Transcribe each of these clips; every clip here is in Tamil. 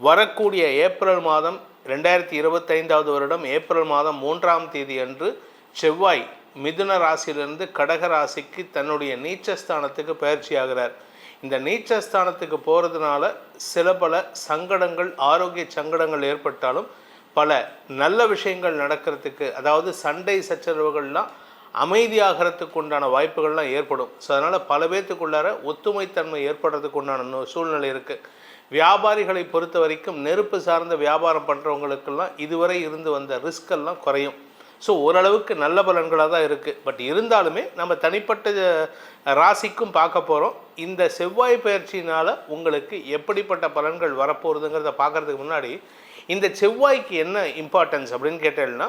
வரக்கூடிய ஏப்ரல் மாதம் ரெண்டாயிரத்தி இருபத்தைந்தாவது வருடம் ஏப்ரல் மாதம் மூன்றாம் தேதி அன்று செவ்வாய் மிதுன ராசியிலிருந்து கடக ராசிக்கு தன்னுடைய நீச்சஸ்தானத்துக்கு பயிற்சி ஆகிறார் இந்த நீச்சஸ்தானத்துக்கு போகிறதுனால சில பல சங்கடங்கள் ஆரோக்கிய சங்கடங்கள் ஏற்பட்டாலும் பல நல்ல விஷயங்கள் நடக்கிறதுக்கு அதாவது சண்டை சச்சரவுகள்லாம் அமைதியாகிறதுக்கு உண்டான வாய்ப்புகள்லாம் ஏற்படும். ஸோ அதனால் பல பேர்த்துக்குள்ளார ஒத்துமைத்தன்மை ஏற்படுறதுக்கு உண்டான சூழ்நிலை இருக்குது வியாபாரிகளை பொறுத்த வரைக்கும் நெருப்பு சார்ந்த வியாபாரம் பண்ணுறவங்களுக்கெல்லாம் இதுவரை இருந்து வந்த ரிஸ்கெல்லாம் குறையும். ஸோ ஓரளவுக்கு நல்ல பலன்களாக தான் இருக்குது பட் இருந்தாலுமே நம்ம தனிப்பட்ட ராசிக்கும் பார்க்க போகிறோம் இந்த செவ்வாய் பயிற்சியினால் உங்களுக்கு எப்படிப்பட்ட பலன்கள் வரப்போகுதுங்கிறத பார்க்குறதுக்கு முன்னாடி இந்த செவ்வாய்க்கு என்ன இம்பார்ட்டன்ஸ் அப்படின்னு கேட்டேன்னா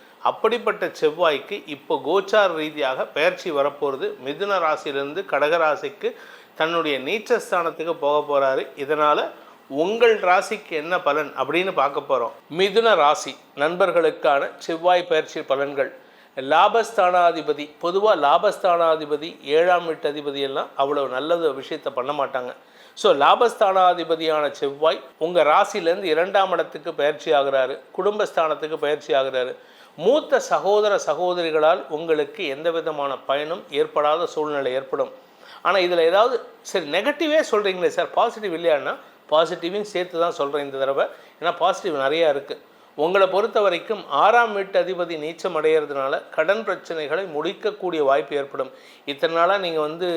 அப்படிப்பட்ட செவ்வாய்க்கு இப்போ கோச்சார ரீதியாக பயிற்சி வரப்போகிறது மிதுன ராசியிலிருந்து கடக ராசிக்கு தன்னுடைய நீச்சஸ்தானத்துக்கு போக போகிறாரு இதனால் உங்கள் ராசிக்கு என்ன பலன் அப்படின்னு பார்க்க போகிறோம் மிதுன ராசி நண்பர்களுக்கான செவ்வாய் பயிற்சி பலன்கள். லாபஸ்தானாதிபதி பொதுவாக லாபஸ்தானாதிபதி ஏழாம் வீட்டு அதிபதி எல்லாம் அவ்வளோ நல்லது விஷயத்தை பண்ண மாட்டாங்க. ஸோ லாபஸ்தானாதிபதியான செவ்வாய் உங்கள் ராசியிலேருந்து இரண்டாம் இடத்துக்கு பயிற்சி ஆகிறாரு. குடும்பஸ்தானத்துக்கு பயிற்சி ஆகிறாரு. மூத்த சகோதர சகோதரிகளால் உங்களுக்கு எந்த விதமான பயனும் ஏற்படாத சூழ்நிலை ஏற்படும். ஆனால் இதில் ஏதாவது சரி நெகட்டிவே சொல்கிறீங்களே சார் பாசிட்டிவ் இல்லையான்னா பாசிட்டிவையும் சேர்த்து தான் சொல்கிறேன் இந்த தடவை. ஏன்னா பாசிட்டிவ் நிறையா இருக்குது உங்களை பொறுத்த வரைக்கும் ஆறாம் வீட்டு அதிபதி நீச்சம் அடையிறதுனால கடன் பிரச்சனைகளை முடிக்கக்கூடிய வாய்ப்பு ஏற்படும். இத்தனை நாளாக நீங்கள் வந்து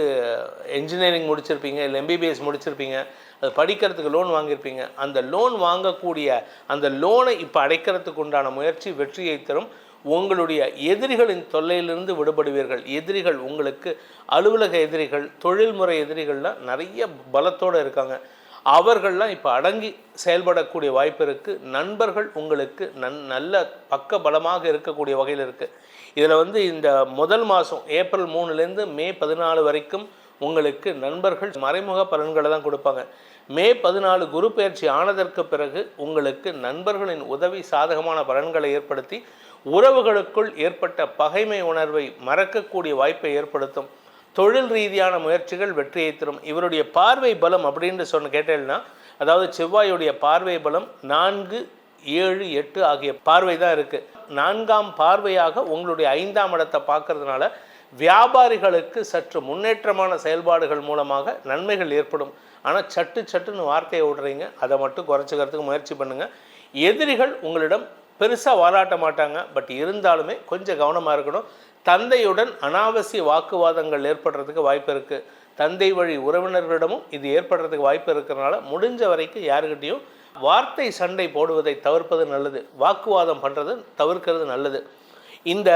என்ஜினியரிங் முடிச்சிருப்பீங்க இல்லை எம்பிபிஎஸ் முடிச்சிருப்பீங்க அது படிக்கிறதுக்கு லோன் வாங்கியிருப்பீங்க. அந்த லோன் வாங்கக்கூடிய அந்த லோனை இப்போ அடைக்கிறதுக்கு உண்டான முயற்சி வெற்றியை தரும். உங்களுடைய எதிரிகளின் தொல்லையிலிருந்து விடுபடுவீர்கள். எதிரிகள் உங்களுக்கு அலுவலக எதிரிகள் தொழில்முறை எதிரிகள்லாம் நிறைய பலத்தோடு இருக்காங்க. அவர்கள்லாம் இப்போ அடங்கி செயல்படக்கூடிய வாய்ப்பு இருக்குது நண்பர்கள் உங்களுக்கு நன் நல்ல பக்க பலமாக இருக்கக்கூடிய வகையில் இருக்குது இதில் வந்து இந்த முதல் மாதம் ஏப்ரல் மூணுலேருந்து மே பதினாலு வரைக்கும் உங்களுக்கு நண்பர்கள் மறைமுக பலன்களை தான் கொடுப்பாங்க. மே பதினாலு குரு பயிற்சி ஆனதற்கு பிறகு உங்களுக்கு நண்பர்களின் உதவி சாதகமான பலன்களை ஏற்படுத்தி உறவுகளுக்குள் ஏற்பட்ட பகைமை உணர்வை மறக்கக்கூடிய வாய்ப்பை ஏற்படுத்தும். தொழில் ரீதியான முயற்சிகள் வெற்றியை தரும். இவருடைய பார்வை பலம் அப்படின்னு சொன்ன கேட்டேன்னா அதாவது செவ்வாயுடைய பார்வை பலம் நான்கு ஏழு எட்டு ஆகிய பார்வை தான் இருக்குது நான்காம் பார்வையாக உங்களுடைய ஐந்தாம் இடத்தை பார்க்கறதுனால வியாபாரிகளுக்கு சற்று முன்னேற்றமான செயல்பாடுகள் மூலமாக நன்மைகள் ஏற்படும். ஆனால் சட்டு சட்டுன்னு வார்த்தையை விடுறீங்க. அதை மட்டும் குறைச்சிக்கிறதுக்கு முயற்சி பண்ணுங்கள் எதிரிகள் உங்களிடம் பெருசாக வாலாட்ட மாட்டாங்க. பட் இருந்தாலுமே கொஞ்சம் கவனமாக இருக்கணும். தந்தையுடன் அனாவசிய வாக்குவாதங்கள் ஏற்படுறதுக்கு வாய்ப்பு இருக்குது தந்தை வழி உறவினர்களிடமும் இது ஏற்படுறதுக்கு வாய்ப்பு இருக்கிறனால முடிஞ்ச வரைக்கும் யாருக்கிட்டேயும் வார்த்தை சண்டை போடுவதை தவிர்ப்பது நல்லது. வாக்குவாதம் பண்ணுறது தவிர்க்கிறது நல்லது. இந்த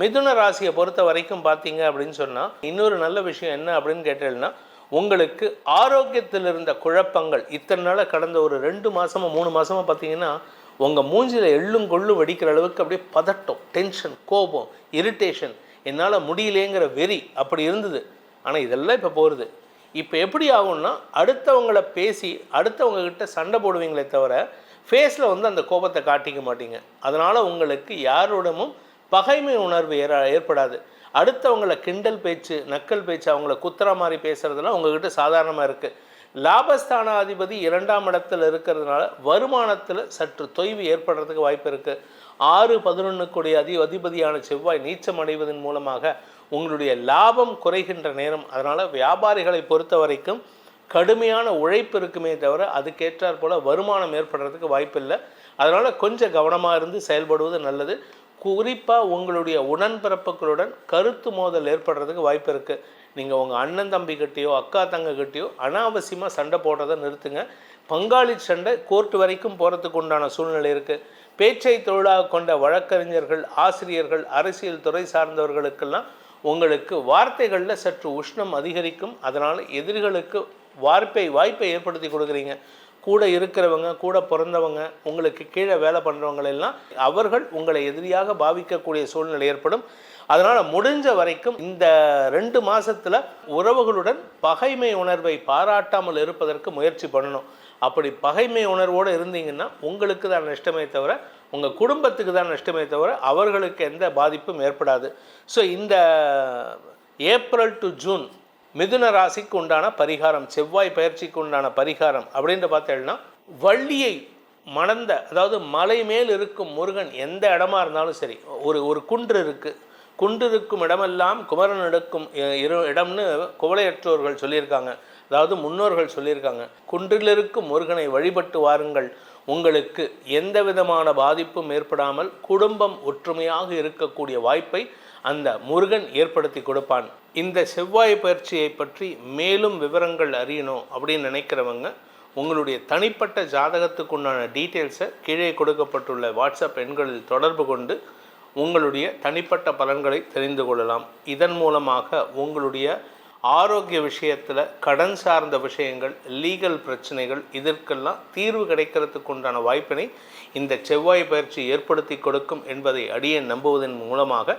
மிதுன ராசியை பொறுத்த வரைக்கும் பார்த்தீங்க அப்படின்னு சொன்னால் இன்னொரு நல்ல விஷயம் என்ன அப்படின்னு கேட்டேன்னா உங்களுக்கு ஆரோக்கியத்தில் இருந்த குழப்பங்கள் இத்தனை நாளாக கடந்த ஒரு ரெண்டு மாதமாக மூணு மாதமாக பார்த்தீங்கன்னா உங்கள் மூஞ்சியில் எள்ளும் கொள்ளும் வடிக்கிற அளவுக்கு அப்படியே பதட்டம் டென்ஷன் கோபம் இரிட்டேஷன் என்னால் முடியலேங்கிற வெறி அப்படி இருந்தது. ஆனால் இதெல்லாம் இப்போ போகிறது இப்போ எப்படி ஆகும்னா அடுத்தவங்கள பேசி அடுத்தவங்கக்கிட்ட சண்டை போடுவீங்களே தவிர ஃபேஸில் வந்து அந்த கோபத்தை காட்டிக்க மாட்டீங்க. அதனால் உங்களுக்கு யாரோடமும் பகைமை உணர்வு ஏற ஏற்படாது. அடுத்தவங்கள கிண்டல் பேச்சு நக்கல் பேச்சு அவங்கள குத்துற மாதிரி பேசுகிறதுலாம் உங்ககிட்ட சாதாரணமாக இருக்குது லாபஸ்தானாதிபதி இரண்டாம் இடத்தில் இருக்கிறதுனால வருமானத்தில் சற்று தொய்வு ஏற்படுறதுக்கு வாய்ப்பு இருக்குது ஆறு பதினொன்றுக்குடைய அதி அதிபதியான செவ்வாய் நீச்சம் அடைவதன் மூலமாக உங்களுடைய லாபம் குறைகின்ற நேரம். அதனால் வியாபாரிகளை பொறுத்த வரைக்கும் கடுமையான உழைப்பு இருக்குமே தவிர அதுக்கேற்றாற் போல் வருமானம் ஏற்படுறதுக்கு வாய்ப்பில்லை. அதனால் கொஞ்சம் கவனமாக இருந்து செயல்படுவது நல்லது. குறிப்பாக உங்களுடைய உடன்பிறப்புகளுடன் கருத்து மோதல் ஏற்படுறதுக்கு வாய்ப்பு இருக்குது நீங்கள் உங்கள் அண்ணன் தம்பி கிட்டேயோ அக்கா தங்க கிட்டேயோ அனாவசியமாக சண்டை போடுறதை நிறுத்துங்க. பங்காளி சண்டை கோர்ட் வரைக்கும் போகிறதுக்கு உண்டான சூழ்நிலை இருக்குது பேச்சை தொழிலாக கொண்ட வழக்கறிஞர்கள் ஆசிரியர்கள் அரசியல் துறை சார்ந்தவர்களுக்கெல்லாம் உங்களுக்கு வார்த்தைகளில் சற்று உஷ்ணம் அதிகரிக்கும். அதனால் எதிரிகளுக்கு வார்ப்பை வாய்ப்பை ஏற்படுத்தி கொடுக்குறீங்க. கூட இருக்கிறவங்க கூட பிறந்தவங்க உங்களுக்கு கீழே வேலை பண்ணுறவங்களெல்லாம் அவர்கள் உங்களை எதிரியாக பாவிக்கக்கூடிய சூழ்நிலை ஏற்படும். அதனால் முடிஞ்ச வரைக்கும் இந்த ரெண்டு மாதத்தில் உறவுகளுடன் பகைமை உணர்வை பாராட்டாமல் இருப்பதற்கு முயற்சி பண்ணணும். அப்படி பகைமை உணர்வோடு இருந்தீங்கன்னா உங்களுக்கு தான் நஷ்டமே தவிர உங்கள் குடும்பத்துக்கு தான் நஷ்டமே தவிர அவர்களுக்கு எந்த பாதிப்பும் ஏற்படாது. ஸோ இந்த ஏப்ரல் டு ஜூன் மிதுன ராசிக்கு உண்டான பரிகாரம் செவ்வாய் பயிற்சிக்கு உண்டான பரிகாரம் அப்படின்ட்டு பார்த்தேன்னா வள்ளியை மணந்த அதாவது மலை மேல் இருக்கும் முருகன் எந்த இடமா இருந்தாலும் சரி ஒரு ஒரு குன்று இருக்குது குன்று இருக்கும் இடமெல்லாம் குமரன் எடுக்கும் இரு இடம்னு குவளையற்றோர்கள் சொல்லியிருக்காங்க. அதாவது முன்னோர்கள் சொல்லியிருக்காங்க. குன்றில் இருக்கும் முருகனை வழிபட்டு வாருங்கள். உங்களுக்கு எந்த விதமான பாதிப்பும் ஏற்படாமல் குடும்பம் ஒற்றுமையாக இருக்கக்கூடிய வாய்ப்பை அந்த முருகன் ஏற்படுத்தி கொடுப்பான். இந்த செவ்வாய் பயிற்சியை பற்றி மேலும் விவரங்கள் அறியணும் அப்படின்னு நினைக்கிறவங்க உங்களுடைய தனிப்பட்ட ஜாதகத்துக்குண்டான டீட்டெயில்ஸை கீழே கொடுக்கப்பட்டுள்ள வாட்ஸ்அப் எண்களில் தொடர்பு கொண்டு உங்களுடைய தனிப்பட்ட பலன்களை தெரிந்து கொள்ளலாம். இதன் மூலமாக உங்களுடைய ஆரோக்கிய விஷயத்தில் கடன் சார்ந்த விஷயங்கள் லீகல் பிரச்சனைகள் இதற்கெல்லாம் தீர்வு கிடைக்கிறதுக்கு உண்டான வாய்ப்பினை இந்த செவ்வாய் பயிற்சி ஏற்படுத்தி கொடுக்கும் என்பதை அடியே நம்புவதன் மூலமாக